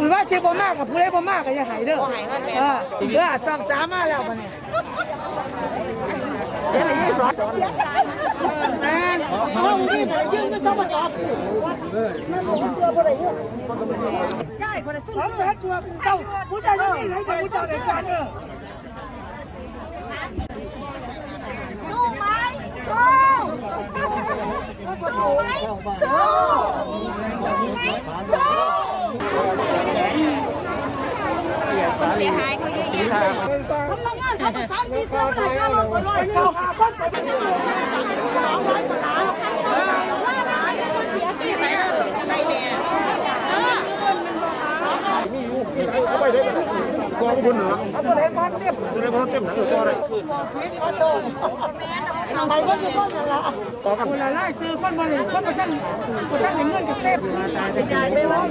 มันว่าเจ็บบ่มากกับผู้ใดบ่มากก็ยังหายเด้อยกันเลออเด้อสองสามมาแล้วปะเนี่ยเด้อนแม่เอดีไหนยืมไม่ต้องมาตอบแม่บอกว่าตัวบ่ได้ยืมได้บ่ได้ตัวเจ้ผู้ใดนี่ไหนจะผู้เจ้าได้การเออ ไหมสู้สู้ไหมสู้เสียหายเขาเยอะแยะทำงานเขาไปสามปีเท่าไหร่ก็ลดไปร้อยหนึ่งห้าพันไปเป็นสองร้อยกว่าล้าน เอาไปได้กัน กองบุญเหรอเอาตัวไหนพันเนี่ยตัวไหนพอเต็มนะเออก็ได้เอาตัวไปก็คือพ่อนั่นละต่อกันคนละไล่ซื้อคนบริคนมาท่านมาท่านเงินกับเต็มจ่ายไปร้อย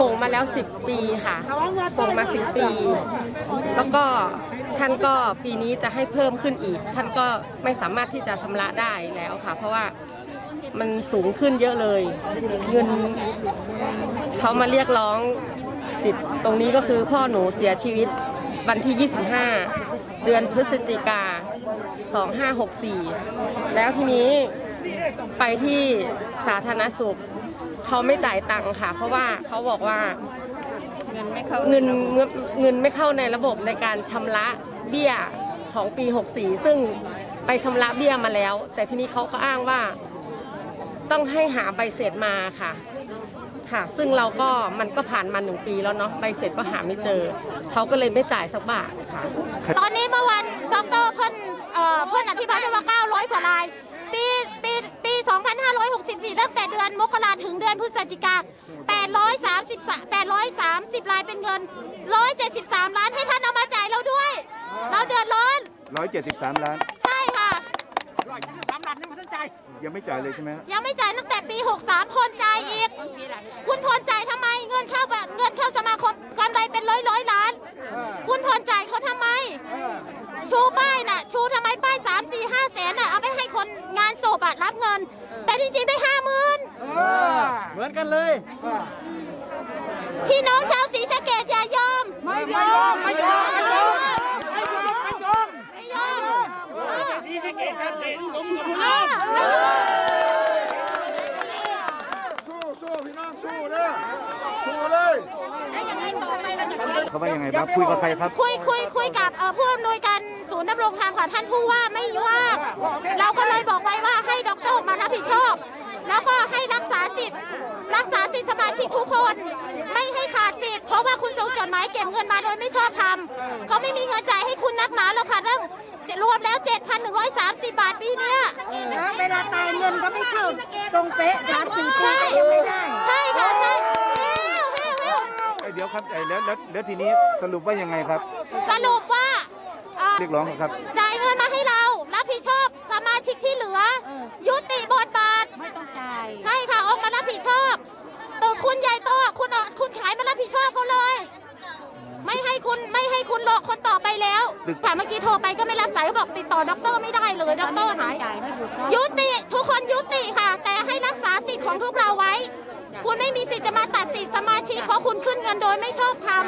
ส่งมาแล้ว 10 ปีค่ะ ส่งมา 10 ปี แล้วก็ท่านก็ปีนี้จะให้เพิ่มขึ้นอีก ท่านก็ไม่สามารถที่จะชำระได้แล้วค่ะ เพราะว่ามันสูงขึ้นเยอะเลย เงินเขามาเรียกร้องสิทธิ์ตรงนี้ก็คือพ่อหนูเสียชีวิตวันที่ 25 เดือนพฤศจิกา 2564 แล้วทีนี้ไปที่สาธารณสุข เขาไม่จ่ายตังค์ค่ะ เพราะว่าเขาบอกว่าเงินไม่เข้าเงินเงินเงินไม่เข้าในระบบในการชำระเบี้ยของปี 64 ซึ่งไปชำระเบี้ยมาแล้ว แต่ทีนี้เขาก็อ้างว่า ต้องให้หาใบเสร็จมาค่ะ ค่ะ ซึ่งเราก็มันก็ผ่านมาหนึ่งปีแล้วเนาะใบเสร็จก็หาไม่เจอ เขาก็เลยไม่จ่ายสักบาทค่ะ ตอนนี้เมื่อวันดอกเตอรเพิ่นเอ่อเพิ่นอธิบายไว้ว่า 900กว่าลายปีปีปี2564 ตั้งแต่เดือนมกราถึงเดือนพฤศจิกา830 830ลายเป็นเงิน 173 ล้านให้ท่านเอามาจ่ายเราด้วย เราเดือดร้อนร้อยเจ็ดสิบสามล้านใช่ค่ะยังไม่จ่ายเลยใช่ไหมฮะยังไม่จ่ายตั้งแต่ปี 63พลจ่ายอีก คุณพลจ่ายทำไม เงินเข้าแบบเงินเข้าสมาคมกำไรเป็นร้อยร้อยล้าน คุณพลจ่ายเขาทำไม ชูป้ายน่ะ ชูทำไมป้ายสามสี่ห้าแสนน่ะเอาไปให้คนงาน ศพอะรับเงิน แต่จริงๆได้ห้าหมื่นเหมือนกันเลย พี่น้องชาวศรีสะเกดอย่ายอม ไม่ยอมไม่ยอมไม่ยอมไม่ยอมไม่ยอมไม่ยอมสีสเกตกันเตะลูกหลงกับอ่าไม่ยอมสู้สู้พี่น้องสู้เด้อสู้เลยเขาว่ายังไงบ้างคุยกับใครครับ คุยคุยคุยกับเอ่อผู้อำนวยการศูนย์ดำรงธรรมค่ะท่านผู้ว่า มารับผิดชอบ แล้วก็ให้รักษาสิทธิ์ รักษาสิทธิสมาชิกทุกคน ไม่ให้ขาดสิทธิ์เพราะว่าคุณส่งจดหมายเก็บเงินมาโดยไม่ชอบทำเขาไม่มีเงินจ่ายให้คุณนักหนาแล้วค่ะเรื่องรวมแล้ว 7,130 บาทปีเนี้ยเวลาตายเงินก็ไม่เข้าตรงเป๊ะสามสี่ปีใช่ก็ยังไม่ได้ ใช่ค่ะใช่เร็วเร็วเร็วเอ้ยเดี๋ยวครับเอ้ยแล้วแล้วแล้วทีนี้สรุปว่ายังไงครับ สรุปว่าเอ่อเรียกร้องครับจ่า คุณใหญ่โตอะคุณออกคุณขายมารับผิดชอบเขาเลย ไม่ให้คุณไม่ให้คุณรอคนต่อไปแล้วค่ะเมื่อกี้โทรไปก็ไม่รับสายบอกติดต่อด็อกเตอร์ไม่ได้เลยด็อกเตอร์หายยุติ ทุกคนยุติค่ะ แต่ให้รักษาสิทธิ์ของพวกเราไว้ คุณไม่มีสิทธิ์จะมาตัดสิทธิ์สมาชิกเพราะคุณขึ้นเงินโดยไม่ชอบธรรม